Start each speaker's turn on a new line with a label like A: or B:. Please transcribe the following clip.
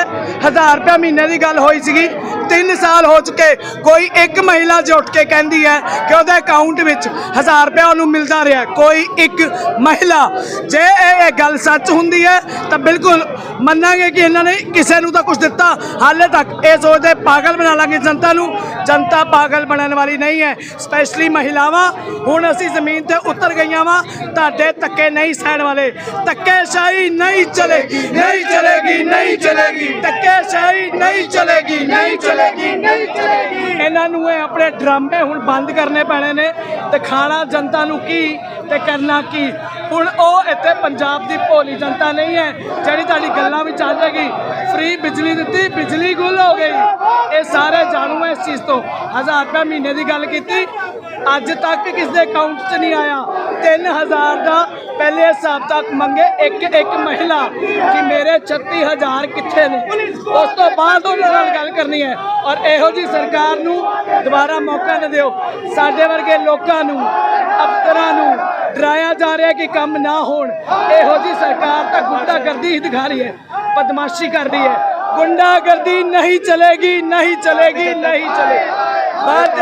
A: ਹੈ 1000 ਰੁਪਏ ਮਹੀਨੇ ਦੀ ਗੱਲ ਹੋਈ ਸੀਗੀ। 3 ਸਾਲ ਹੋ ਚੁੱਕੇ, ਕੋਈ ਇੱਕ ਮਹਿਲਾ ਜੇ ਉੱਠ ਕੇ ਕਹਿੰਦੀ ਹੈ ਕਿ ਉਹਦੇ ਅਕਾਊਂਟ ਵਿੱਚ 1000 ਰੁਪਏ ਉਹਨੂੰ ਮਿਲਦਾ ਰਿਹਾ, ਕੋਈ ਇੱਕ ਮਹਿਲਾ, ਜੇ ਇਹ ਇਹ ਗੱਲ ਸੱਚ ਹੁੰਦੀ ਹੈ, ਤਾਂ ਬਿਲਕੁਲ ਮੰਨਾਂਗੇ ਕਿ ਇਹਨਾਂ ਨੇ ਕਿਸੇ ਨੂੰ ਤਾਂ ਕੁਝ ਦਿੱਤਾ। ਹਾਲੇ ਤੱਕ ਇਹ ਸੋਚਦੇ ਪਾਗਲ ਬਣਾ ਲਾਂਗੇ ਜਨਤਾ ਨੂੰ। ਜਨਤਾ ਪਾਗਲ ਬਣਨ ਵਾਲੀ ਨਹੀਂ ਹੈ ਸਪੈਸ਼ਲੀ ਮਹਿਲਾਵਾਂ। ਹੁਣ ਅਸੀਂ ਜ਼ਮੀਨ ਤੇ ਉਤਰ ਗਈਆਂ ਵਾਂ, ਤੁਹਾਡੇ ਧੱਕੇ ਨਹੀਂ ਸਹਿਣ ਵਾਲੇ। ਧੱਕੇਸ਼ਾਹੀ ਨਹੀਂ ਚਲੇਗੀ ਨਹੀਂ ਚਲੇਗੀ ਨਹੀਂ ਚਲੇਗੀ। ਧੱਕੇਸ਼ਾਹੀ ਨਹੀਂ ਚਲੇਗੀ, ਨਹੀਂ ਚਲੇ ਚਲੇਗੀ, ਨਹੀਂ ਚਲੇਗੀ। ਇਹਨਾਂ ਨੂੰ ਇਹ ਆਪਣੇ ਡਰਾਮੇ ਹੁਣ ਬੰਦ ਕਰਨੇ ਪੈਣੇ ਨੇ ਤੇ ਖਾਣਾ ਜਨਤਾ ਨੂੰ ਕੀ ਤੇ ਕਰਨਾ ਕੀ? ਹੁਣ ਉਹ ਇੱਥੇ ਪੰਜਾਬ ਦੀ ਭੋਲੀ ਜਨਤਾ ਨਹੀਂ ਹੈ, ਜਿਹੜੀ ਤੁਹਾਡੀ ਗੱਲਾਂ ਵਿੱਚ ਆ ਜਾਏਗੀ ਫ੍ਰੀ ਬਿਜਲੀ ਦਿੱਤੀ, ਬਿਜਲੀ ਗੁੱਲ ਹੋ ਗਈ। ਇਹ ਸਾਰੇ ਜਾਣੂ ਹੈ ਇਸ ਚੀਜ਼ ਤੋਂ। 1000 ਰੁਪਏ ਮਹੀਨੇ ਦੀ ਗੱਲ ਕੀਤੀ। ਅੱਜ ਤੱਕ ਕਿਸ ਦੇ ਅਕਾਊਂਟ 'ਚ ਨਹੀਂ ਆਇਆ? 3000 ਦਾ ਪਹਿਲੇ ਹਿਸਾਬ ਤੱਕ ਮੰਗੇ ਇੱਕ ਇੱਕ ਮਹਿਲਾ ਕਿ ਮੇਰੇ 36000 ਕਿੱਥੇ ਨੇ? ਉਸ ਤੋਂ ਬਾਅਦ ਉਹਨਾਂ ਨਾਲ ਕਰਨੀ ਹੈ ਔਰ ਇਹੋ ਜੀ ਸਰਕਾਰ ਨੂੰ ਦੁਬਾਰਾ ਮੌਕਾ ਨਾ ਦਿਓ। ਸਾਡੇ ਵਰਗੇ ਲੋਕਾਂ ਨੂੰ ਅਫਸਰਾਂ ਨੂੰ ਡਰਾਇਆ ਜਾ ਰਿਹਾ ਕਿ ਕੰਮ ਨਾ ਹੋਣ। ਇਹੋ ਜੀ ਸਰਕਾਰ ਤਾਂ ਗੁੰਡਾਗਰਦੀ ਹੀ ਦਿਖਾ ਰਹੀ ਹੈ ਬਦਮਾਸ਼ੀ ਕਰ ਰਹੀ ਹੈ। ਗੁੰਡਾਗਰਦੀ ਨਹੀਂ ਚਲੇਗੀ ਨਹੀਂ ਚਲੇਗੀ ਨਹੀਂ ਚਲੇਗੀ। ਬਾਅਦ